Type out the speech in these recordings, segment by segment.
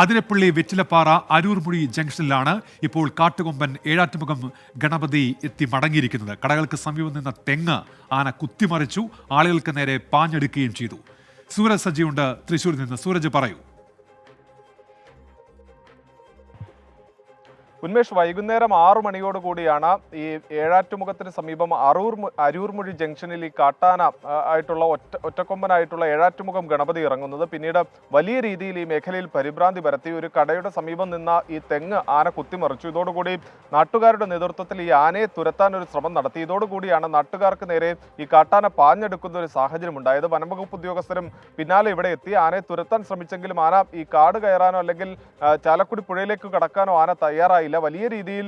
അതിരപ്പള്ളി വെറ്റിലപ്പാറ അരൂർമുഴി ജംഗ്ഷനിലാണ് ഇപ്പോൾ കാട്ടുകൊമ്പൻ ഏഴാറ്റുമുഖം ഗണപതി എത്തി മടങ്ങിയിരിക്കുന്നത്. കടകൾക്ക് സമീപം നിന്ന തെങ്ങ് ആന കുത്തിമറിച്ചു ആളുകൾക്ക് നേരെ പാഞ്ഞെടുക്കുകയും ചെയ്തു. സൂരജ് സജിയുണ്ട് തൃശൂരിൽ നിന്ന്. സൂരജ് പറയൂ. ഉന്മേഷ് വൈകുന്നേരം ആറു മണിയോട് കൂടിയാണ് ഈ ഏഴാറ്റുമുഖത്തിന് സമീപം അറൂർ അരൂർമുഴി ജംഗ്ഷനിൽ ഈ കാട്ടാന ആയിട്ടുള്ള ഒറ്റ ഒറ്റക്കൊമ്പനായിട്ടുള്ള ഏഴാറ്റുമുഖം ഗണപതി ഇറങ്ങുന്നത്. പിന്നീട് വലിയ രീതിയിൽ ഈ മേഖലയിൽ പരിഭ്രാന്തി പരത്തി. ഒരു കടയുടെ സമീപം നിന്ന ഈ തെങ്ങ് ആന കുത്തിമറിച്ചു. ഇതോടുകൂടി നാട്ടുകാരുടെ നേതൃത്വത്തിൽ ഈ ആനയെ തുരത്താൻ ഒരു ശ്രമം നടത്തി. ഇതോടുകൂടിയാണ് നാട്ടുകാർക്ക് നേരെ ഈ കാട്ടാന പാഞ്ഞെടുക്കുന്ന ഒരു സാഹചര്യം ഉണ്ടായത്. വനംവകുപ്പ് ഉദ്യോഗസ്ഥരും പിന്നാലെ ഇവിടെ എത്തി. ആനയെ തുരത്താൻ ശ്രമിച്ചെങ്കിലും ആന ഈ കാട് കയറാനോ അല്ലെങ്കിൽ ചാലക്കുടി പുഴയിലേക്ക് കടക്കാനോ ആന തയ്യാറായില്ല. വലിയ രീതിയിൽ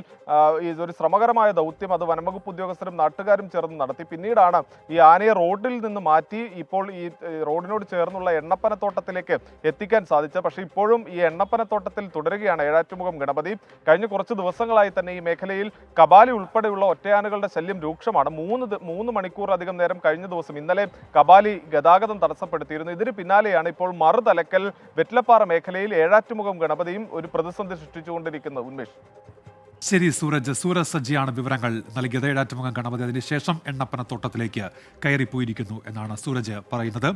ഇതൊരു ശ്രമകരമായ ദൗത്യം അത് വനംവകുപ്പ് ഉദ്യോഗസ്ഥരും നാട്ടുകാരും ചേർന്ന് നടത്തി. പിന്നീടാണ് ഈ ആനയെ റോഡിൽ നിന്ന് മാറ്റി ഇപ്പോൾ ഈ റോഡിനോട് ചേർന്നുള്ള എണ്ണപ്പനത്തോട്ടത്തിലേക്ക് എത്തിക്കാൻ സാധിച്ചത്. പക്ഷേ ഇപ്പോഴും ഈ എണ്ണപ്പനത്തോട്ടത്തിൽ തുടരുകയാണ് ഏഴാറ്റുമുഖം ഗണപതി. കഴിഞ്ഞ കുറച്ച് ദിവസങ്ങളായി തന്നെ ഈ മേഖലയിൽ കബാലി ഉൾപ്പെടെയുള്ള ഒറ്റയാനുകളുടെ ശല്യം രൂക്ഷമാണ്. മൂന്ന് മൂന്ന് മണിക്കൂറിലധികം നേരം കഴിഞ്ഞ ദിവസം ഇന്നലെ കബാലി ഗതാഗതം തടസ്സപ്പെടുത്തിയിരുന്നു. ഇതിന് പിന്നാലെയാണ് ഇപ്പോൾ മറുതലക്കൽ വെറ്റിലപ്പാറ മേഖലയിൽ ഏഴാറ്റുമുഖം ഗണപതിയും ഒരു പ്രതിസന്ധി സൃഷ്ടിച്ചുകൊണ്ടിരിക്കുന്നത്. ഉന്മേഷ്. ശരി സൂരജ്. സൂരജ് സജ്ജിയാണ് വിവരങ്ങൾ നൽകിയത്. ഏഴാറ്റുമുഖം ഗണപതി അതിനുശേഷം എണ്ണപ്പനത്തോട്ടത്തിലേക്ക് കയറിപ്പോയിരിക്കുന്നു എന്നാണ് സൂരജ് പറയുന്നത്.